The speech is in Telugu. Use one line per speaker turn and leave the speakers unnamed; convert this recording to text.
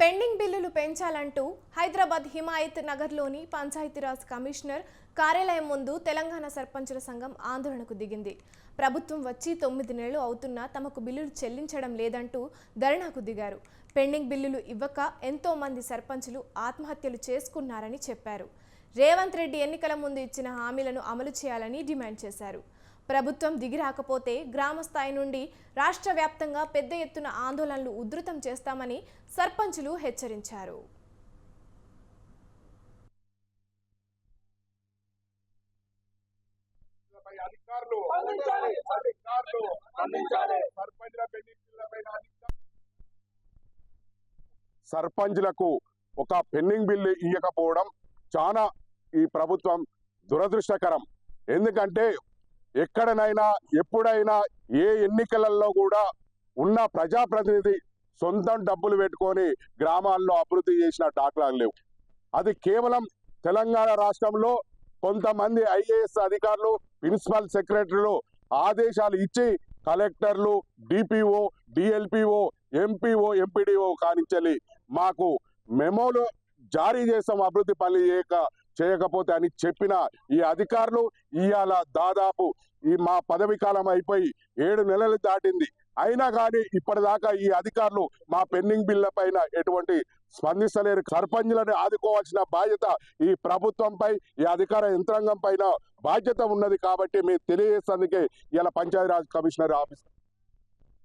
పెండింగ్ బిల్లులు పెంచాలంటూ హైదరాబాద్ హిమాయత్ నగర్లోని పంచాయతీరాజ్ కమిషనర్ కార్యాలయం ముందు తెలంగాణ సర్పంచుల సంఘం ఆందోళనకు దిగింది. ప్రభుత్వం వచ్చి తొమ్మిది నెలలు అవుతున్నా తమకు బిల్లులు చెల్లించడం లేదంటూ ధర్నాకు దిగారు. పెండింగ్ బిల్లులు ఇవ్వక ఎంతో మంది సర్పంచులు ఆత్మహత్యలు చేసుకున్నారని చెప్పారు. రేవంత్ రెడ్డి ఎన్నికల ముందు ఇచ్చిన హామీలను అమలు చేయాలని డిమాండ్ చేశారు. ప్రభుత్వం దిగి రాకపోతే గ్రామ స్థాయి నుండి రాష్ట్ర వ్యాప్తంగా పెద్ద ఎత్తున ఆందోళనలు ఉధృతం చేస్తామని సర్పంచులు హెచ్చరించారు.
సర్పంచ్లకు ఒక పెండింగ్ బిల్లు ఇవ్వకపోవడం చాలా ఈ ప్రభుత్వం దురదృష్టకరం. ఎందుకంటే ఎక్కడనైనా ఎప్పుడైనా ఏ ఎన్నికలలో కూడా ఉన్న ప్రజాప్రతినిధి సొంతం డబ్బులు పెట్టుకొని గ్రామాల్లో అభివృద్ధి చేసిన డాక్లాలు లేవు. అది కేవలం తెలంగాణ రాష్ట్రంలో కొంతమంది ఐఏఎస్ అధికారులు ప్రిన్సిపల్ సెక్రటరీలు ఆదేశాలు ఇచ్చి కలెక్టర్లు డిపిఓ డిఎల్పిఓ ఎంపీఓ ఎంపీడీఓ కానించాలి మాకు మెమోలు జారీ చేస్తాం అభివృద్ధి పనులు చేయక చేయకపోతే అని చెప్పిన ఈ అధికారులు ఇవాళ దాదాపు ఈ మా పదవి కాలం అయిపోయి ఏడు నెలలు దాటింది. అయినా కానీ ఇప్పటిదాకా ఈ అధికారులు మా పెండింగ్ బిల్ల పైన ఎటువంటి స్పందిస్తలేరు సర్పంచులను ఆదుకోవాల్సిన బాధ్యత ఈ ప్రభుత్వంపై ఈ అధికార యంత్రాంగం పైన బాధ్యత ఉన్నది కాబట్టి మేము తెలియజేసేందుకే ఇలా పంచాయతీరాజ్ కమిషనర్ ఆఫీస్